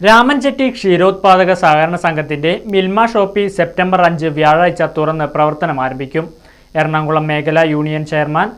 രാമൻ ചെട്ടി ക്ഷീരോത്പാദക സഹകരണ സംഘത്തിന്റെ Milma Shopee September അഞ്ച് വ്യാഴാഴ്ച തുറന്ന് പ്രവർത്തനം ആരംഭിക്കും. എറണാകുളം മേഖലാ union chairman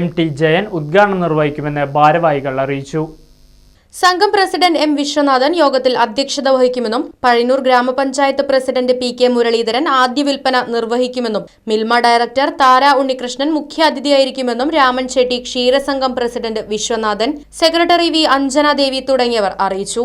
M T Jayan ഉദ്ഘാടനം നിർവഹിക്കുമെന്ന് ഭാരവാഹികൾ അറിയിച്ചു. സംഘം പ്രസിഡന്റ് എം വിശ്വനാഥൻ യോഗത്തിൽ അധ്യക്ഷത വഹിക്കുമെന്നും പഴയന്നൂർ ഗ്രാമപഞ്ചായത്ത് പ്രസിഡന്റ് പി കെ മുരളീധരൻ ആദ്യ വിൽപ്പന നിർവഹിക്കുമെന്നും മിൽമ ഡയറക്ടർ താര ഉണ്ണികൃഷ്ണൻ മുഖ്യാതിഥിയായിരിക്കുമെന്നും Raman Chetty ക്ഷീരസംഘം president Viswanathan secretary V Anjana Devi തുടങ്ങിയവർ അറിയിച്ചു.